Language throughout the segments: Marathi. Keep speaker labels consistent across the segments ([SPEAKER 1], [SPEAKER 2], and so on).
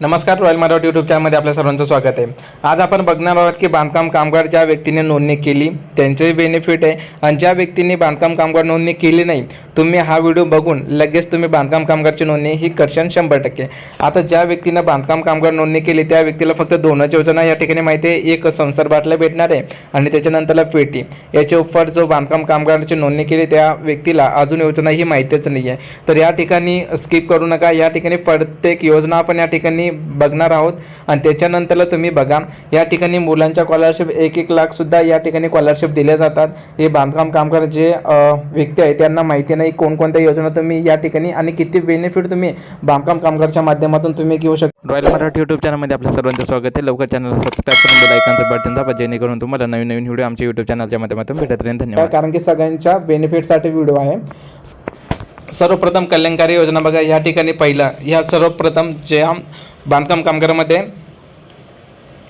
[SPEAKER 1] नमस्कार रॉयल मराठी यूट्यूब चॅनलमध्ये आपल्या सर्वांचं स्वागत आहे. आज आपण बघणार आहोत की बांधकाम कामगार ज्या व्यक्तीने नोंदणी केली त्यांचेही बेनिफिट आहे आणि ज्या व्यक्तीने बांधकाम कामगार नोंदणी केली नाही तुम्ही हा व्हिडिओ बघून लगेच तुम्ही बांधकाम कामगारची नोंदणी ही करशाल शंभर टक्के. आता ज्या व्यक्तीनं बांधकाम कामगार नोंदणी केली त्या व्यक्तीला फक्त दोनच योजना या ठिकाणी माहिती आहे. एक संसार बाटला भेटणार आहे आणि त्याच्यानंतरला पेटी. याच्या उपर जो बांधकाम कामगारची नोंदणी केली त्या व्यक्तीला अजून योजना ही माहितीच नाही आहे तर या ठिकाणी स्किप करू नका. या ठिकाणी प्रत्येक योजना आपण या ठिकाणी बघणार आहोत. आणि त्याच्यानंतरला तुम्ही बघा या ठिकाणी मुलांच्या स्कॉलरशिप एक एक लाख सुद्धा या ठिकाणी स्कॉलरशिप दिल्या जातात. हे बांधकाम कामगार जे व्यक्ती आहे त्यांना माहिती नाही कोणकोणत्या योजना तुम्ही या ठिकाणी आणि किती बेनिफिट तुम्ही बांधकाम कामगारच्या माध्यमातून तुम्ही घेऊ शकता.
[SPEAKER 2] रॉयल मराठी यूट्यूब चॅनलमध्ये आपल्या सर्वांचं स्वागत आहे. लवकर चॅनलला सबस्क्राईब करून बेल आयकॉनचं बटन दाबा जेणेकरून तुम्हाला नवीन नवीन व्हिडिओ आमच्या यूट्यूब चॅनलच्या माध्यमातून भेटत राहील धन्यवाद.
[SPEAKER 1] कारण की सगळ्यांच्या बेनिफिटसाठी व्हिडिओ आहे. सर्वप्रथम कल्याणकारी योजना बघा या ठिकाणी पहिला ह्या सर्वप्रथम ज्या बांधकाम कामगारामध्ये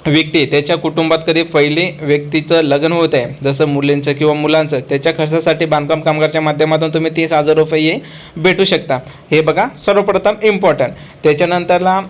[SPEAKER 1] व्यक्ती त्याच्या कुटुंबात कधी पहिली व्यक्तीचं लग्न होत आहे जसं मुलींचं किंवा मुलांचं त्याच्या खर्चासाठी बांधकाम कामगारच्या माध्यमातून तुम्ही तीस हजार रुपये भेटू शकता. हे बघा सर्वप्रथम इम्पॉर्टंट त्याच्यानंतरला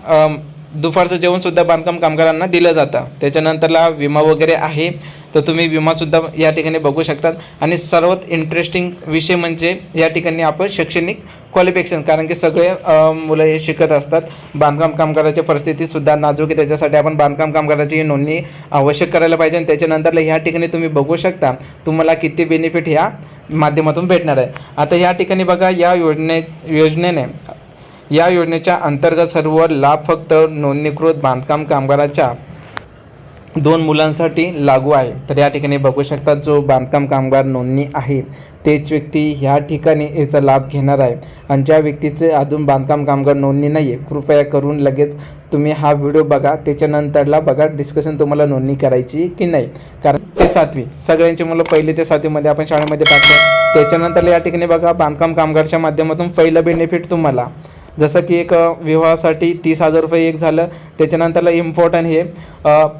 [SPEAKER 1] दुपारचं जेवणसुद्धा बांधकाम कामगारांना दिलं जातं. त्याच्यानंतरला विमा वगैरे आहे तर तुम्ही विमासुद्धा या ठिकाणी बघू शकतात. आणि सर्वात इंटरेस्टिंग विषय म्हणजे या ठिकाणी आपण शैक्षणिक क्वालिफिकेशन कारण की सगळे मुलं हे शिकत असतात. बांधकाम कामगाराची परिस्थितीसुद्धा नाजूक आहे. त्याच्यासाठी आपण बांधकाम कामगाराची ही नोंदणी आवश्यक करायला पाहिजे. आणि त्याच्यानंतरला ह्या ठिकाणी तुम्ही बघू शकता तुम्हाला किती बेनिफिट ह्या माध्यमातून भेटणार आहे. आता या ठिकाणी बघा या योजने योजनेने या योजनेच्या अंतर्गत सर्व लाभ फक्त नोंदणीकृत बांधकाम कामगाराच्या दोन मुलांसाठी लागू आहे. तर या ठिकाणी बघू शकता जो बांधकाम कामगार नोंदणी आहे तेच व्यक्ती ह्या ठिकाणी याचा लाभ घेणार आहे. आणि ज्या व्यक्तीचे अजून बांधकाम कामगार नोंदणी नाही आहे कृपया करून लगेच तुम्ही हा व्हिडिओ बघा. त्याच्यानंतरला बघा डिस्कशन तुम्हाला नोंदणी करायची की नाही. कारण ते सातवी सगळ्यांची मुलं पहिले ते सातवीमध्ये आपण शाळेमध्ये टाकतो त्याच्यानंतरला या ठिकाणी बघा बांधकाम कामगारच्या माध्यमातून पहिलं बेनिफिट तुम्हाला. जसं की एक विवाहासाठी तीस हजार रुपये एक झालं. त्याच्यानंतरला इम्पॉर्टंट हे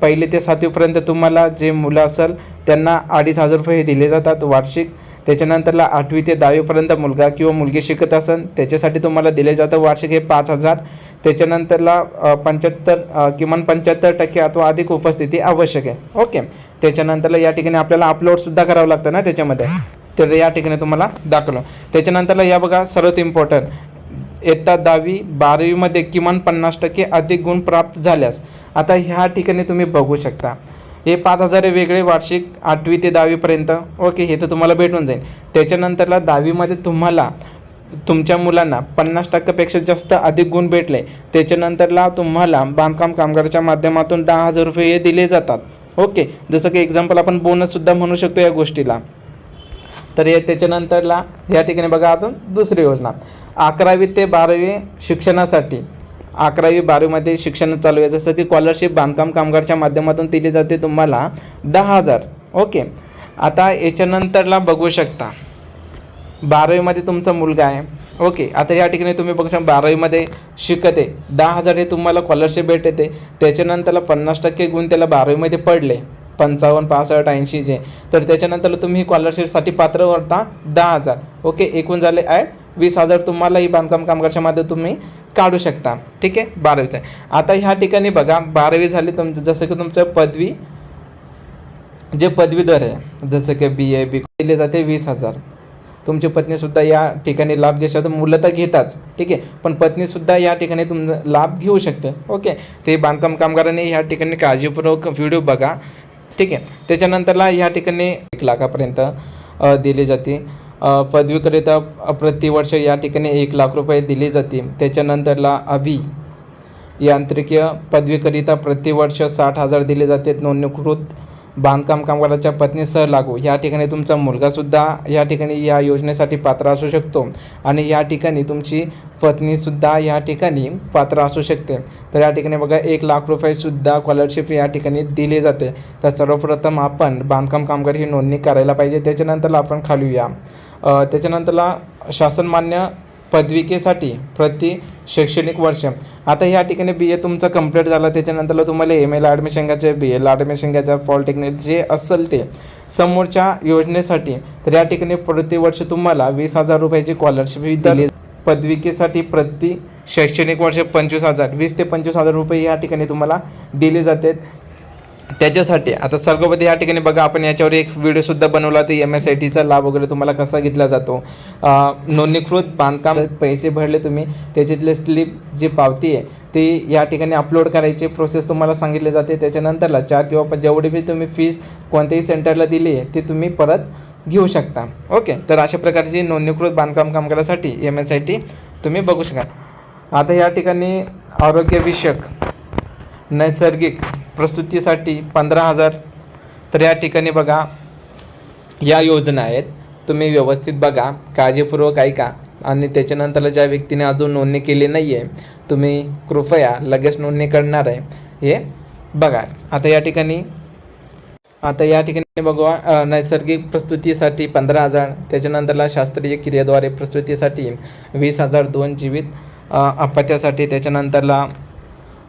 [SPEAKER 1] पहिले ते सातवीपर्यंत तुम्हाला जे मुलं असेल त्यांना अडीच हजार रुपये हे दिले जातात वार्षिक. त्याच्यानंतरला आठवी ते दहावीपर्यंत मुलगा किंवा मुलगी शिकत असेल त्याच्यासाठी तुम्हाला दिले जातं वार्षिक हे पाच हजार. त्याच्यानंतरला पंच्याहत्तर किमान पंच्याहत्तर टक्के अथवा अधिक उपस्थिती आवश्यक आहे. ओके. त्याच्यानंतरला या ठिकाणी आपल्याला अपलोडसुद्धा करावं लागतं ना त्याच्यामध्ये. तर या ठिकाणी तुम्हाला दाखवलं. त्याच्यानंतरला या बघा सर्वात इम्पॉर्टंट इयत्ता दहावी बारावीमध्ये किमान पन्नास टक्के अधिक गुण प्राप्त झाल्यास आता ह्या ठिकाणी तुम्ही बघू शकता. हे पाच हजार वेगळे वार्षिक आठवी ते दहावीपर्यंत ओके हे तर तुम्हाला भेटून जाईल. त्याच्यानंतरला दहावीमध्ये तुम्हाला तुमच्या मुलांना पन्नास टक्क्यापेक्षा जास्त अधिक गुण भेटले. त्याच्यानंतरला तुम्हाला बांधकाम कामगाराच्या माध्यमातून दहा हजार रुपये हे दिले जातात. ओके जसं की एक्झाम्पल आपण बोनससुद्धा म्हणू शकतो या गोष्टीला. तर हे त्याच्यानंतरला या ठिकाणी बघा अजून दुसरी योजना. अकरावी ते बारावी शिक्षणासाठी. अकरावी बारावीमध्ये शिक्षण चालू आहे. जसं की स्कॉलरशिप बांधकाम कामगारच्या माध्यमातून दिली जाते तुम्हाला दहा हजार. ओके. आता याच्यानंतरला बघू शकता. बारावीमध्ये तुमचा मुलगा आहे. ओके. आता या ठिकाणी तुम्ही बघू शकता बारावीमध्ये शिकत. आहे दहा हजार हे तुम्हाला स्कॉलरशिप भेटते. त्याच्यानंतरला पन्नास टक्के गुण त्याला बारावीमध्ये पडले. पंचावन्न पासष्ट ऐंशी जे. तर त्याच्यानंतर तुम्ही स्कॉलरशिपसाठी पात्र होता दहा हजार. ओके एकूण झाले आहे वीस हजार. तुम्हाला ही बांधकाम कामगारच्या माध्यमातून तुम्ही काढू शकता. ठीक आहे? बारावीचे आता ह्या ठिकाणी बघा बारावी झाली तुमचं जसं की तुमचं पदवी जे पदवीधर आहे जसं की बी ए बी दिले जाते वीस हजार. तुमची पत्नीसुद्धा या ठिकाणी लाभ घेऊ शकते मुलं तर घेताच. ठीक आहे? पण पत्नीसुद्धा या ठिकाणी तुम लाभ घेऊ शकते. ओके? ते बांधकाम कामगारांनी या ठिकाणी काळजीपूर्वक व्हिडिओ बघा. ठीक आहे. त्याच्यानंतरला या ठिकाणी एक लाखापर्यंत दिली जाते. पदवीकरिता प्रतिवर्ष या ठिकाणी एक लाख रुपये दिले जाते. त्याच्यानंतरला अभि यांत्रिकीय पदवीकरिता प्रतिवर्ष साठ हजार दिले जाते. नोंदणीकृत बांधकाम कामगाराच्या पत्नीसह लागू. या ठिकाणी तुमचा मुलगासुद्धा या ठिकाणी या योजनेसाठी पात्र असू शकतो आणि या ठिकाणी तुमची पत्नीसुद्धा या ठिकाणी पात्र असू शकते. तर या ठिकाणी बघा एक लाख रुपयेसुद्धा स्कॉलरशिप या ठिकाणी दिली जाते. तर सर्वप्रथम आपण बांधकाम कामगार ही नोंदणी करायला पाहिजे. त्याच्यानंतरला आपण खालूया त्याच्यानंतरला शासनमान्य पदविकेसाठी प्रति शैक्षणिक वर्ष. आता ह्या ठिकाणी बी ए तुमचं कंप्लीट झालं. त्याच्यानंतरला तुम्हाला एम एला ॲडमिशन घ्यायचं बी एला ॲडमिशन घ्यायचं पॉलिटेक्निक जे असेल ते. समोरच्या योजनेसाठी तर या ठिकाणी प्रतिवर्ष तुम्हाला वीस हजार रुपयाची स्कॉलरशिप दिली पदविकेसाठी प्रति शैक्षणिक वर्ष पंचवीस हजार. वीस ते पंचवीस हजार रुपये या ठिकाणी तुम्हाला दिले जातात. त्याच्यासाठी. आता सर्वप्रथम या ठिकाणी बघा आपण याच्यावर एक व्हिडिओसुद्धा बनवला तर एम एस आय टीचा लाभ वगैरे तुम्हाला कसा घेतला जातो? नोंदणीकृत बांधकाम पैसे भरले तुम्ही त्याच्यातले स्लिप जी पावती आहे ती या ठिकाणी अपलोड करायची प्रोसेस तुम्हाला सांगितली जाते. त्याच्यानंतरला चार किंवा जेवढी बी तुम्ही फीस कोणत्याही सेंटरला दिली आहे ती तुम्ही परत घेऊ शकता. ओके तर अशा प्रकारची नोंदणीकृत बांधकाम कामगारासाठी एम एस आय टी तुम्ही बघू शकाल. आता या ठिकाणी आरोग्यविषयक नैसर्गिक प्रस्तुतीसाठी पंधरा हजार. तर या ठिकाणी बघा या योजना आहेत. तुम्ही व्यवस्थित बघा काळजीपूर्वक ऐका. आणि त्याच्यानंतर ज्या व्यक्तीने अजून नोंदणी केली नाही आहे तुम्ही कृपया लगेच नोंदणी करणार आहे. हे बघा. आता या ठिकाणी आता या ठिकाणी बघा नैसर्गिक प्रस्तुतीसाठी पंधरा हजार. त्याच्यानंतरला शास्त्रीय क्रियेद्वारे प्रस्तुतीसाठी वीस हजार दोन जीवित अपत्यासाठी त्याच्यानंतरला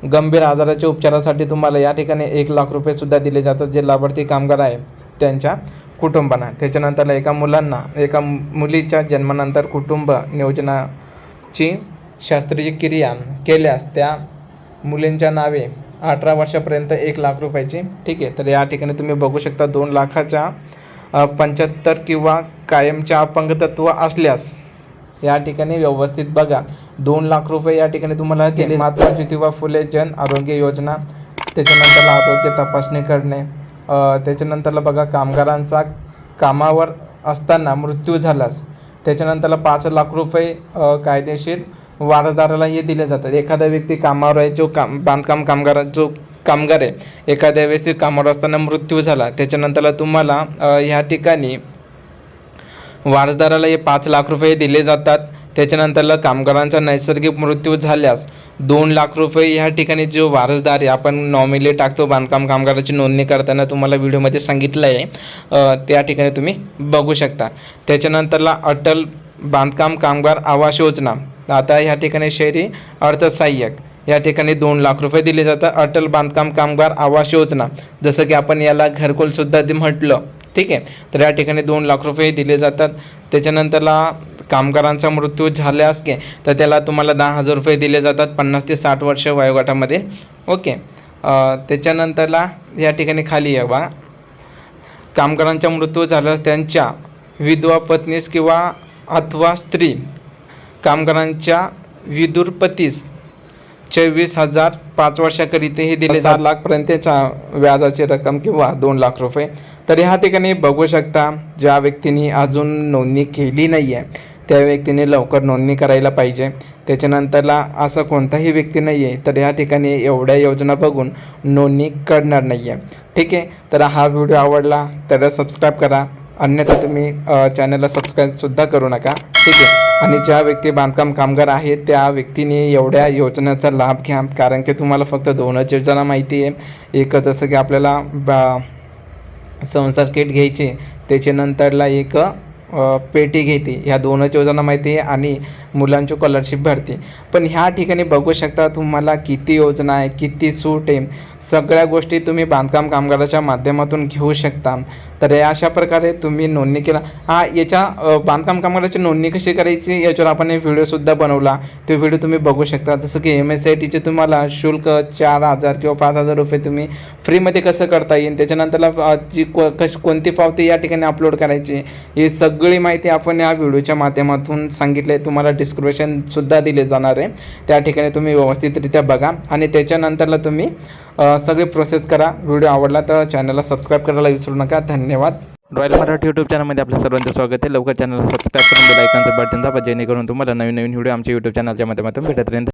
[SPEAKER 1] गंभीर आजाराच्या उपचारासाठी तुम्हाला या ठिकाणी एक लाख रुपयेसुद्धा दिले जातात जे लाभार्थी कामगार आहे त्यांच्या कुटुंबांना. त्याच्यानंतरला एका मुलांना एका मुलीच्या जन्मानंतर कुटुंब नियोजनाची शास्त्रीय क्रिया केल्यास त्या मुलींच्या नावे अठरा वर्षापर्यंत एक लाख रुपयाची. ठीक आहे तर या ठिकाणी तुम्ही बघू शकता दोन लाखाच्या पंच्याहत्तर किंवा कायमच्या अपंगतत्व असल्यास या ठिकाणी व्यवस्थित बघा. दोन लाख रुपये या ठिकाणी तुम्हाला दिले. महात्मा ज्योतिबा फुले जन आरोग्य योजना त्याच्यानंतर आरोग्य तपासणी करणे त्याच्यानंतरला बघा कामगारांचा कामावर असताना मृत्यू झाल्यास त्याच्यानंतरला पाच लाख रुपये कायदेशीर वारसदाराला हे दिले जातात. एखादा व्यक्ती कामावर आहे जो काम बांधकाम कामगार जो कामगार आहे एखाद्या व्यक्ती कामावर असताना मृत्यू झाला. त्याच्यानंतरला तुम्हाला ह्या ठिकाणी वारसदाराला हे पाच लाख रुपये दिले जातात. त्याच्यानंतरला कामगारांचा नैसर्गिक मृत्यू झाल्यास दोन लाख रुपये ह्या ठिकाणी जो वारसदार आहे आपण नॉमिनली टाकतो बांधकाम कामगाराची नोंदणी करताना तुम्हाला व्हिडिओमध्ये सांगितलं आहे त्या ठिकाणी तुम्ही बघू शकता. त्याच्यानंतरला अटल बांधकाम कामगार आवास योजना. आता ह्या ठिकाणी शहरी अर्थसहाय्यक या ठिकाणी दोन लाख रुपये दिले जातात. अटल बांधकाम कामगार आवास योजना. जसं की आपण याला घरकुलसुद्धा म्हटलं. ठीक आहे. तर या ठिकाणी दोन लाख रुपये दिले जातात. त्याच्यानंतरला कामगारांचा मृत्यू झाल्यास के तर त्याला तुम्हाला दहा हजार रुपये दिले जातात. पन्नास ते साठ वर्ष वयोगटामध्ये. ओके. त्याच्यानंतरला या ठिकाणी खाली आहे बा. कामगारांचा मृत्यू झाल्यास त्यांच्या विधवा पत्नीस किंवा अथवा स्त्री कामगारांच्या विदुरपतीस चोवीस हजार पाच वर्षाकरिता हे दिले सात लाखपर्यंतच्या व्याजाची रक्कम किंवा दोन लाख रुपये. तर ह्या ठिकाणी बघू शकता ज्या व्यक्तीने अजून नोंदणी केली नाही आहे त्या व्यक्तीने लवकर नोंदणी करायला पाहिजे. त्याच्यानंतरला असं कोणताही व्यक्ती नाही आहे तर ह्या ठिकाणी एवढ्या योजना बघून नोंदणी करणार नाही आहे ठीक आहे? तर हा व्हिडिओ आवडला तर सबस्क्राईब करा. अन्यथा तुम्ही चॅनलला सबस्क्राईबसुद्धा करू नका. ठीक आहे? आणि ज्या व्यक्ती बांधकाम कामगार आहेत त्या व्यक्तीने एवढ्या योजनेचा लाभ घ्या. कारण की तुम्हाला फक्त दोनच योजना माहिती आहे. एक जसं की आपल्याला बा संसार किट घ्यायचे. त्याच्यानंतरला एक पेटी घेते. ह्या दोनच योजना माहिती आहे आणि मुलांची स्कॉलरशिप भरते. पण ह्या ठिकाणी बघू शकता तुम्हाला किती योजना आहे किती सूट आहे. सगळ्या गोष्टी तुम्ही बांधकाम कामगाराच्या माध्यमातून घेऊ शकता. तर या अशा प्रकारे तुम्ही नोंदणी केला. हा याच्या बांधकाम कामगाराची नोंदणी कशी करायची याच्यावर आपण एक व्हिडिओसुद्धा बनवला. तो व्हिडिओ तुम्ही बघू शकता. जसं की एम एस आय टीचे तुम्हाला शुल्क चार हजार किंवा पाच हजार रुपये तुम्ही फ्रीमध्ये कसं करता येईल त्याच्यानंतरला जी को कश कोणती पावती या ठिकाणी अपलोड करायची हे सग सगळी माहिती आपण या व्हिडिओच्या माध्यमातून सांगितले तुम्हाला डिस्क्रिप्शनसुद्धा दिले जाणार आहे. त्या ठिकाणी तुम्ही व्यवस्थितरित्या बघा आणि त्याच्यानंतरला तुम्ही सगळी प्रोसेस करा. व्हिडिओ आवडला तर चॅनलला सबस्क्राईब करायला विसरू नका. धन्यवाद.
[SPEAKER 2] रॉयल मराठी यूट्यूब चॅनलमध्ये आपल्या सर्वांचं स्वागत आहे. लवकर चॅनलला सबस्क्राईब करून बेल आयकॉनचं बटन दाबा जेणेकरून तुम्हाला नवीन नवीन व्हिडिओ आमच्या यूट्यूब चॅनलच्या माध्यमातून भेटत राहील